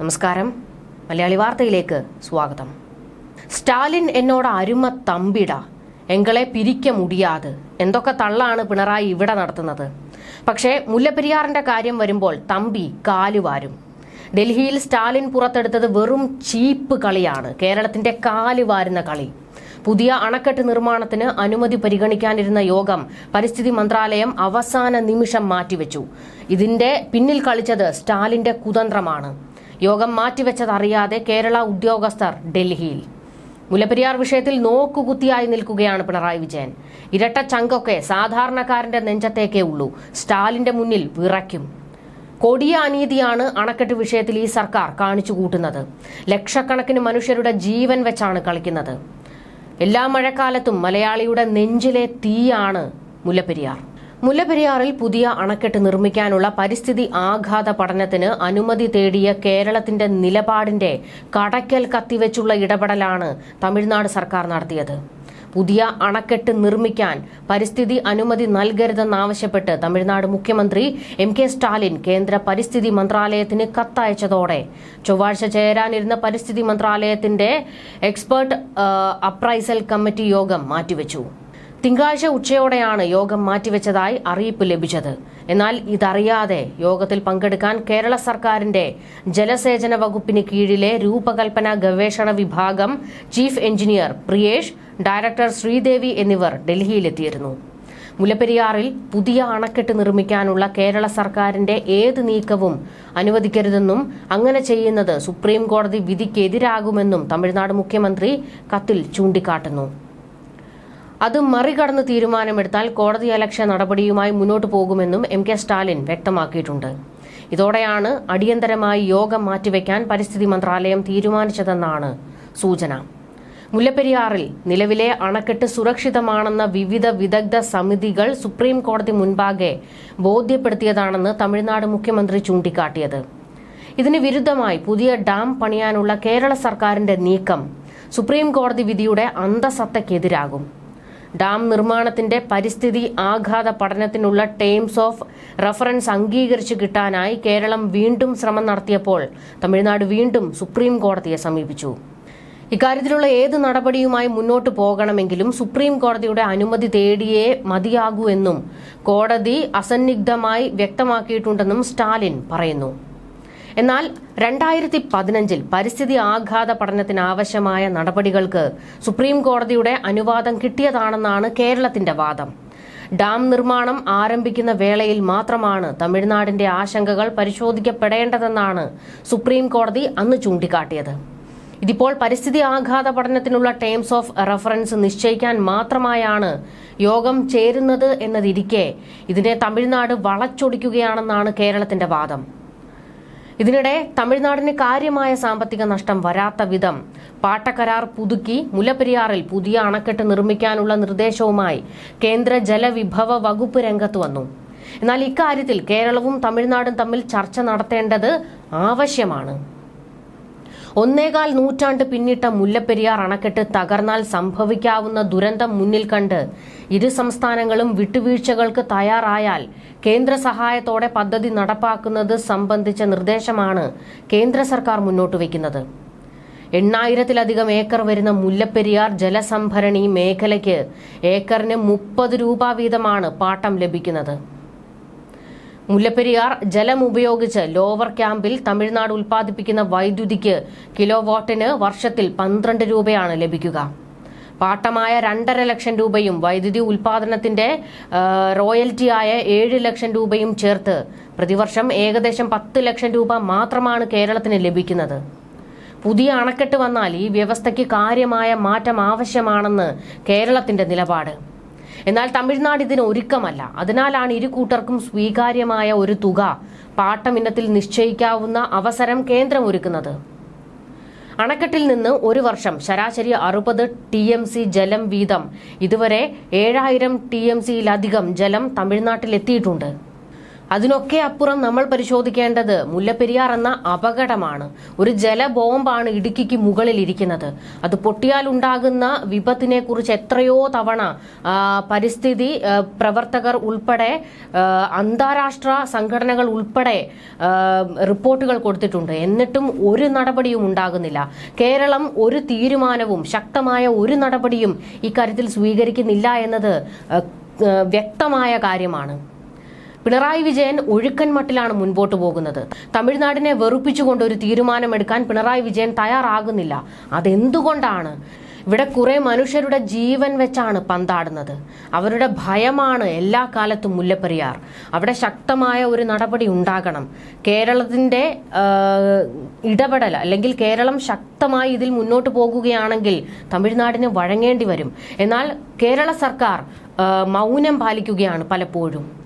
നമസ്കാരം. മലയാളി വാർത്തയിലേക്ക് സ്വാഗതം. സ്റ്റാലിൻ എന്നോട് അരുമ തമ്പിട. എങ്കളെ പിരിക്ക മുടിയാത്. എന്തൊക്കെ തള്ളാണ് പിണറായി ഇവിടെ നടത്തുന്നത്. പക്ഷേ മുല്ലപ്പെരിയാറിന്റെ കാര്യം വരുമ്പോൾ തമ്പി കാലുവാരും ഡൽഹിയിൽ സ്റ്റാലിൻ പുറത്തെടുത്തത് വെറും ചീപ്പ് കളിയാണ്. കേരളത്തിന്റെ കാലുവാരുന്ന കളി. പുതിയ അണക്കെട്ട് നിർമ്മാണത്തിന് അനുമതി പരിഗണിക്കാനിരുന്ന യോഗം പരിസ്ഥിതി മന്ത്രാലയം അവസാന നിമിഷം മാറ്റിവെച്ചു. ഇതിന്റെ പിന്നിൽ കളിച്ചത് സ്റ്റാലിന്റെ കുതന്ത്രമാണ്. യോഗം മാറ്റിവെച്ചതറിയാതെ കേരള ഉദ്യോഗസ്ഥർ ഡൽഹിയിൽ. മുല്ലപ്പെരിയാർ വിഷയത്തിൽ നോക്കുകുത്തിയായി നിൽക്കുകയാണ് പിണറായി വിജയൻ. ഇരട്ട ചങ്കൊക്കെ സാധാരണക്കാരന്റെ നെഞ്ചത്തേക്കേ ഉള്ളൂ. സ്റ്റാലിന്റെ മുന്നിൽ വിറയ്ക്കും. കൊടിയ അനീതിയാണ് അണക്കെട്ട് വിഷയത്തിൽ ഈ സർക്കാർ കാണിച്ചു കൂട്ടുന്നത് ലക്ഷക്കണക്കിന് മനുഷ്യരുടെ ജീവൻ വെച്ചാണ് കളിക്കുന്നത്. എല്ലാ മഴക്കാലത്തും മലയാളിയുടെ നെഞ്ചിലെ തീയാണ് മുല്ലപ്പെരിയാർ. മുല്ലപ്പെരിയാറിൽ പുതിയ അണക്കെട്ട് നിർമ്മിക്കാനുള്ള പരിസ്ഥിതി ആഘാത പഠനത്തിന് അനുമതി തേടിയ കേരളത്തിന്റെ നിലപാടിന്റെ കടയ്ക്കൽ കത്തിവെച്ചുള്ള ഇടപെടലാണ് തമിഴ്നാട് സർക്കാർ നടത്തിയത്. പുതിയ അണക്കെട്ട് നിർമ്മിക്കാൻ പരിസ്ഥിതി അനുമതി നൽകരുതെന്നാവശ്യപ്പെട്ട് തമിഴ്നാട് മുഖ്യമന്ത്രി എം കെ സ്റ്റാലിൻ കേന്ദ്ര പരിസ്ഥിതി മന്ത്രാലയത്തിന് കത്തയച്ചതോടെ ചൊവ്വാഴ്ച ചേരാനിരുന്ന പരിസ്ഥിതി മന്ത്രാലയത്തിന്റെ എക്സ്പേർട്ട് അപ്രൈസൽ കമ്മിറ്റി യോഗം മാറ്റിവെച്ചു. തിങ്കളാഴ്ച ഉച്ചയോടെയാണ് യോഗം മാറ്റിവെച്ചതായി അറിയിപ്പ് ലഭിച്ചത്. എന്നാൽ ഇതറിയാതെ യോഗത്തിൽ പങ്കെടുക്കാൻ കേരള സർക്കാരിന്റെ ജലസേചന വകുപ്പിന് കീഴിലെ രൂപകൽപ്പന ഗവേഷണ വിഭാഗം chief engineer Priyesh director Sreedevi എന്നിവർ ഡൽഹിയിലെത്തിയിരുന്നു. മുല്ലപ്പെരിയാറിൽ പുതിയ അണക്കെട്ട് നിർമ്മിക്കാനുള്ള കേരള സർക്കാരിന്റെ ഏത് നീക്കവും അനുവദിക്കരുതെന്നും അങ്ങനെ ചെയ്യുന്നത് സുപ്രീം കോടതി വിധിക്കെതിരാകുമെന്നും തമിഴ്നാട് മുഖ്യമന്ത്രി കത്തിൽ ചൂണ്ടിക്കാട്ടുന്നു. അത് മറികടന്ന് തീരുമാനമെടുത്താൽ കോടതി അലക്ഷ്യ നടപടിയുമായി മുന്നോട്ടു പോകുമെന്നും എം കെ സ്റ്റാലിൻ വ്യക്തമാക്കിയിട്ടുണ്ട്. ഇതോടെയാണ് അടിയന്തരമായി യോഗം മാറ്റിവെക്കാൻ പരിസ്ഥിതി മന്ത്രാലയം തീരുമാനിച്ചതെന്നാണ് സൂചന. മുല്ലപ്പെരിയാറിൽ നിലവിലെ അണക്കെട്ട് സുരക്ഷിതമാണെന്ന വിവിധ വിദഗ്ധ സമിതികൾ സുപ്രീം കോടതി മുൻപാകെ ബോധ്യപ്പെടുത്തിയതാണെന്ന് തമിഴ്നാട് മുഖ്യമന്ത്രി ചൂണ്ടിക്കാട്ടിയത്. ഇതിന് വിരുദ്ധമായി പുതിയ ഡാം പണിയാനുള്ള കേരള സർക്കാരിന്റെ നീക്കം സുപ്രീം കോടതി വിധിയുടെ അന്തസത്തയ്ക്കെതിരാകും. ഡാം നിർമ്മാണത്തിന്റെ പരിസ്ഥിതി ആഘാത പഠനത്തിനുള്ള ടേംസ് ഓഫ് റഫറൻസ് അംഗീകരിച്ചു കിട്ടാനായി കേരളം വീണ്ടും ശ്രമം നടത്തിയപ്പോൾ തമിഴ്നാട് വീണ്ടും സുപ്രീം കോടതിയെ സമീപിച്ചു. ഇക്കാര്യത്തിലുള്ള ഏത് നടപടിയുമായി മുന്നോട്ട് പോകണമെങ്കിലും സുപ്രീം കോടതിയുടെ അനുമതി തേടിയേ മതിയാകൂ എന്നും കോടതി അസന്നിഗ്ധമായി വ്യക്തമാക്കിയിട്ടുണ്ടെന്നും സ്റ്റാലിൻ പറയുന്നു. എന്നാൽ രണ്ടായിരത്തി പതിനഞ്ചിൽ പരിസ്ഥിതി ആഘാത പഠനത്തിനാവശ്യമായ നടപടികൾക്ക് സുപ്രീം കോടതിയുടെ അനുവാദം കിട്ടിയതാണെന്നാണ് കേരളത്തിന്റെ വാദം. ഡാം നിർമ്മാണം ആരംഭിക്കുന്ന വേളയിൽ മാത്രമാണ് തമിഴ്നാടിന്റെ ആശങ്കകൾ പരിശോധിക്കപ്പെടേണ്ടതെന്നാണ് സുപ്രീം കോടതി അന്ന് ചൂണ്ടിക്കാട്ടിയത്. ഇതിപ്പോൾ പരിസ്ഥിതി ആഘാത പഠനത്തിനുള്ള ടേംസ് ഓഫ് റഫറൻസ് നിശ്ചയിക്കാൻ മാത്രമായാണ് യോഗം ചേരുന്നത് എന്നതിരിക്കെ ഇതിനെ തമിഴ്നാട് വളച്ചൊടിക്കുകയാണെന്നാണ് കേരളത്തിന്റെ വാദം. ഇതിനിടെ തമിഴ്നാടിന് കാര്യമായ സാമ്പത്തിക നഷ്ടം വരാത്ത വിധം പാട്ടക്കരാർ പുതുക്കി മുല്ലപ്പെരിയാറിൽ പുതിയ അണക്കെട്ട് നിർമ്മിക്കാനുള്ള നിർദ്ദേശവുമായി കേന്ദ്ര ജലവിഭവ വകുപ്പ് രംഗത്ത് വന്നു. എന്നാൽ ഇക്കാര്യത്തിൽ കേരളവും തമിഴ്നാടും തമ്മിൽ ചർച്ച നടത്തേണ്ടത് ആവശ്യമാണ്. ഒന്നേകാൽ നൂറ്റാണ്ട് പിന്നിട്ട മുല്ലപ്പെരിയാർ അണക്കെട്ട് തകർന്നാൽ സംഭവിക്കാവുന്ന ദുരന്തം മുന്നിൽ കണ്ട് ഇരു സംസ്ഥാനങ്ങളും വിട്ടുവീഴ്ചകൾക്ക് തയ്യാറായാൽ കേന്ദ്ര സഹായത്തോടെ പദ്ധതി നടപ്പാക്കുന്നത് സംബന്ധിച്ച നിർദ്ദേശമാണ് കേന്ദ്ര സർക്കാർ മുന്നോട്ട് വയ്ക്കുന്നത്. എണ്ണായിരത്തിലധികം ഏക്കർ വരുന്ന മുല്ലപ്പെരിയാർ ജലസംഭരണി മേഖലയ്ക്ക് ഏക്കറിന് മുപ്പത് രൂപ വീതമാണ് പാട്ടം ലഭിക്കുന്നത്. മുല്ലപ്പെരിയാർ ജലം ഉപയോഗിച്ച് ലോവർ ക്യാമ്പിൽ തമിഴ്നാട് ഉൽപ്പാദിപ്പിക്കുന്ന വൈദ്യുതിക്ക് കിലോ വാട്ടിന് വർഷത്തിൽ പന്ത്രണ്ട് രൂപയാണ് ലഭിക്കുക. പാട്ടമായ രണ്ടര ലക്ഷം രൂപയും വൈദ്യുതി ഉൽപാദനത്തിന്റെ റോയൽറ്റിയായ ഏഴ് ലക്ഷം രൂപയും ചേർത്ത് പ്രതിവർഷം ഏകദേശം പത്ത് ലക്ഷം രൂപ മാത്രമാണ് കേരളത്തിന് ലഭിക്കുന്നത്. പുതിയ അണക്കെട്ട് വന്നാൽ ഈ വ്യവസ്ഥയ്ക്ക് കാര്യമായ മാറ്റം ആവശ്യമാണെന്ന് കേരളത്തിന്റെ നിലപാട്. എന്നാൽ തമിഴ്നാട് ഇതിന് ഒരുക്കമല്ല. അതിനാലാണ് ഇരു കൂട്ടർക്കും സ്വീകാര്യമായ ഒരു തുക പാട്ടമിനത്തിൽ നിശ്ചയിക്കാവുന്ന അവസരം കേന്ദ്രം ഒരുക്കുന്നത്. അണക്കെട്ടിൽ നിന്ന് ഒരു വർഷം ശരാശരി അറുപത് ടി എം സി ജലം വീതം. ഇതുവരെ ഏഴായിരം ടി എം സിയിലധികം ജലം തമിഴ്നാട്ടിൽ എത്തിയിട്ടുണ്ട് അതിനൊക്കെ അപ്പുറം നമ്മൾ പരിശോധിക്കേണ്ടത് മുല്ലപ്പെരിയാർ എന്ന അപകടമാണ്. ഒരു ജലബോംബാണ് ഇടുക്കിക്ക് മുകളിൽ ഇരിക്കുന്നത്. അത് പൊട്ടിയാൽ ഉണ്ടാകുന്ന വിപത്തിനെ കുറിച്ച് എത്രയോ തവണ പരിസ്ഥിതി പ്രവർത്തകർ ഉൾപ്പെടെ അന്താരാഷ്ട്ര സംഘടനകൾ ഉൾപ്പെടെ റിപ്പോർട്ടുകൾ കൊടുത്തിട്ടുണ്ട്. എന്നിട്ടും ഒരു നടപടിയും ഉണ്ടാകുന്നില്ല. കേരളം ഒരു തീരുമാനവും ശക്തമായ ഒരു നടപടിയും ഇക്കാര്യത്തിൽ സ്വീകരിക്കുന്നില്ല എന്നത് വ്യക്തമായ കാര്യമാണ്. പിണറായി വിജയൻ ഒഴുക്കൻ മട്ടിലാണ് മുൻപോട്ട് പോകുന്നത്. തമിഴ്നാടിനെ വെറുപ്പിച്ചുകൊണ്ട് ഒരു തീരുമാനമെടുക്കാൻ പിണറായി വിജയൻ തയ്യാറാകുന്നില്ല. അതെന്തുകൊണ്ടാണ്? ഇവിടെ കുറെ മനുഷ്യരുടെ ജീവൻ വെച്ചാണ് പന്താടുന്നത്. അവരുടെ ഭയമാണ് എല്ലാ കാലത്തും മുല്ലപ്പെരിയാർ. അവിടെ ശക്തമായ ഒരു നടപടി ഉണ്ടാകണം. കേരളത്തിന്റെ ഇടപെടൽ അല്ലെങ്കിൽ കേരളം ശക്തമായി ഇതിൽ മുന്നോട്ട് പോകുകയാണെങ്കിൽ തമിഴ്നാടിന് വഴങ്ങേണ്ടി വരും. എന്നാൽ കേരള സർക്കാർ മൗനം പാലിക്കുകയാണ് പലപ്പോഴും.